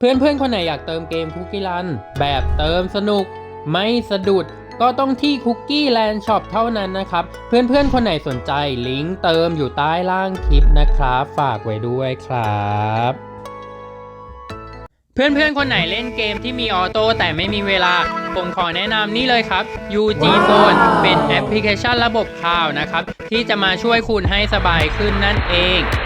เพื่อนๆคนไหนอยากเติมเกมคุกกี้รัน แบบเติมสนุก ไม่สะดุดก็ต้องที่คุกกี้แลนด์ช็อปเท่านั้นนะครับ เพื่อนๆคนไหนสนใจลิงก์เติมอยู่ใต้ล่างคลิปนะครับ ฝากไว้ด้วยครับเพื่อนๆ คนไหนเล่นเกมที่มีออโต้แต่ไม่มีเวลา ผมขอแนะนำนี่เลยครับ UG Phone เป็นแอปพลิเคชันระบบข่าวนะครับ ที่จะมาช่วยคุณให้สบายขึ้นนั่นเอง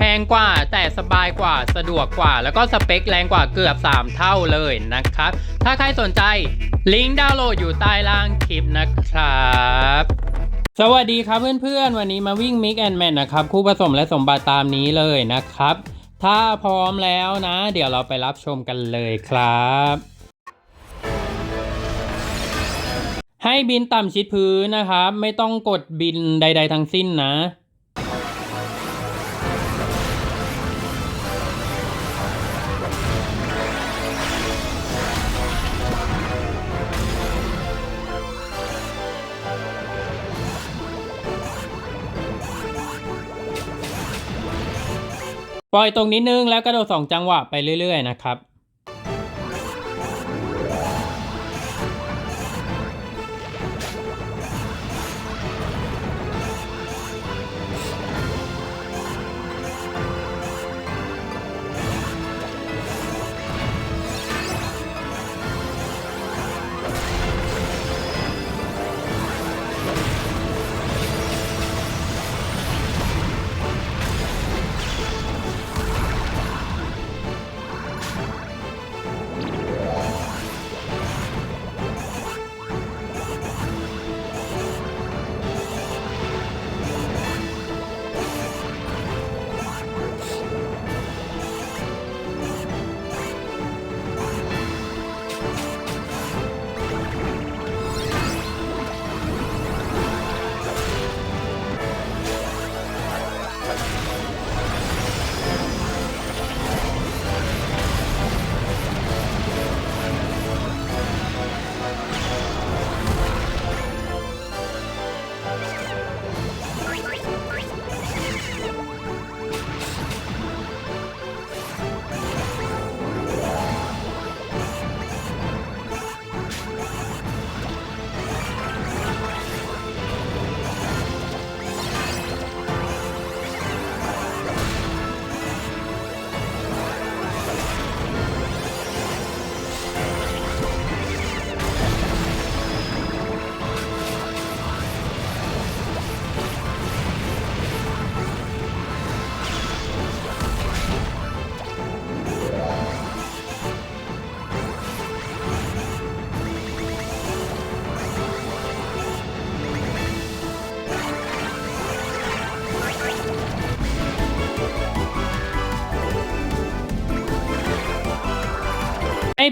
แพงกว่าแต่สบายกว่าสะดวกกว่า แล้วก็สเปคแรงกว่าเกือบ 3 เท่าเลยนะครับ ถ้าใครสนใจลิงก์ดาวน์โหลดอยู่ใต้ล่างคลิปนะครับสวัสดีครับเพื่อนๆ วันนี้มาวิ่ง Mix and Match นะครับ คู่ผสมและสมบัติตามนี้เลยนะครับ ถ้าพร้อมแล้วนะ เดี๋ยวเราไปรับชมกันเลยครับ ให้บินต่ำชิดพื้นนะครับ ไม่ต้องกดบินใด ๆ ทั้งสิ้นนะ ปล่อยตรงนิดนึงแล้วกระโดดสองจังหวะไปเรื่อยๆนะครับ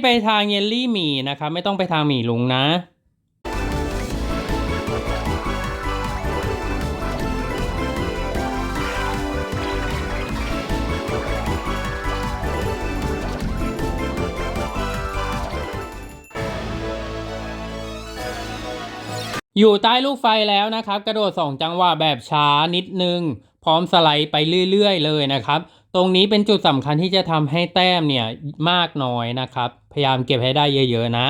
ไปทางเยลลี่หมี่นะครับ ไม่ต้องไปทางหมี่ลุงนะอยู่ใต้ลูกไฟแล้วนะครับ กระโดด 2 จังหวะแบบช้านิดนึง พร้อมสไลด์ไปเรื่อย ๆ เลยนะครับ ตรงนี้เป็นจุดสำคัญที่จะทำให้แต้มเนี่ยมากน้อยนะครับ พยายามเก็บให้ได้เยอะ ๆ นะ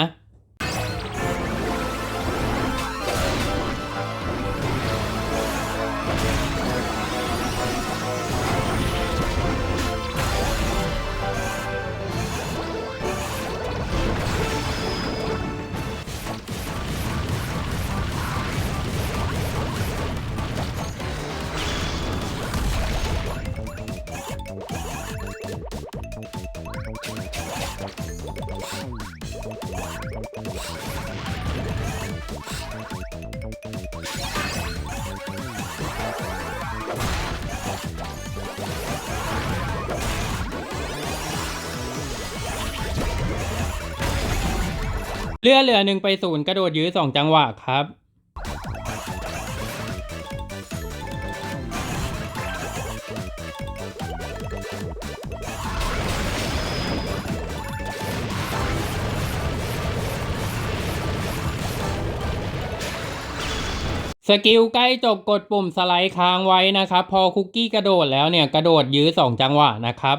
เลื่อเหลือหนึ่งไปศูนย์กระโดดยื้อสองจังหวะครับ สกิลใกล้จบกดปุ่มสไลด์ค้างไว้นะครับ พอคุกกี้กระโดดแล้วเนี่ย กระโดดยื้อสองจังหวะนะครับ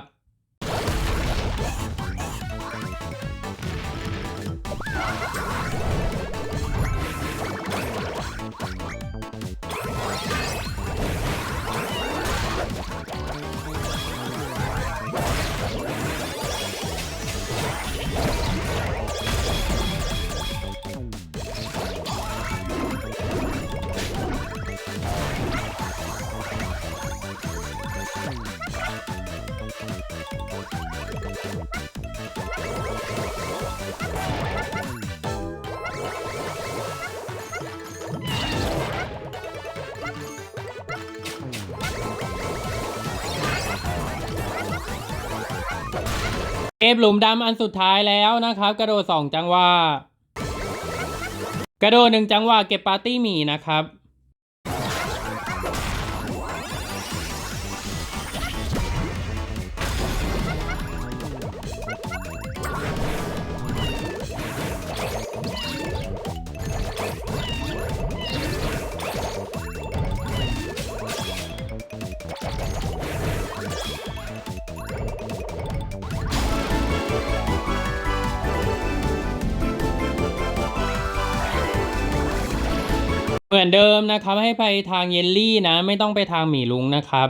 เก็บหลุมดำอันสุดท้ายแล้วนะครับ กระโดด 2 จังหวะ กระโดด 1 จังหวะเก็บปาร์ตี้หมีนะครับ เหมือนเดิมนะครับให้ไปทางเยลลี่นะ ไม่ต้องไปทางหมี่ลุงนะครับ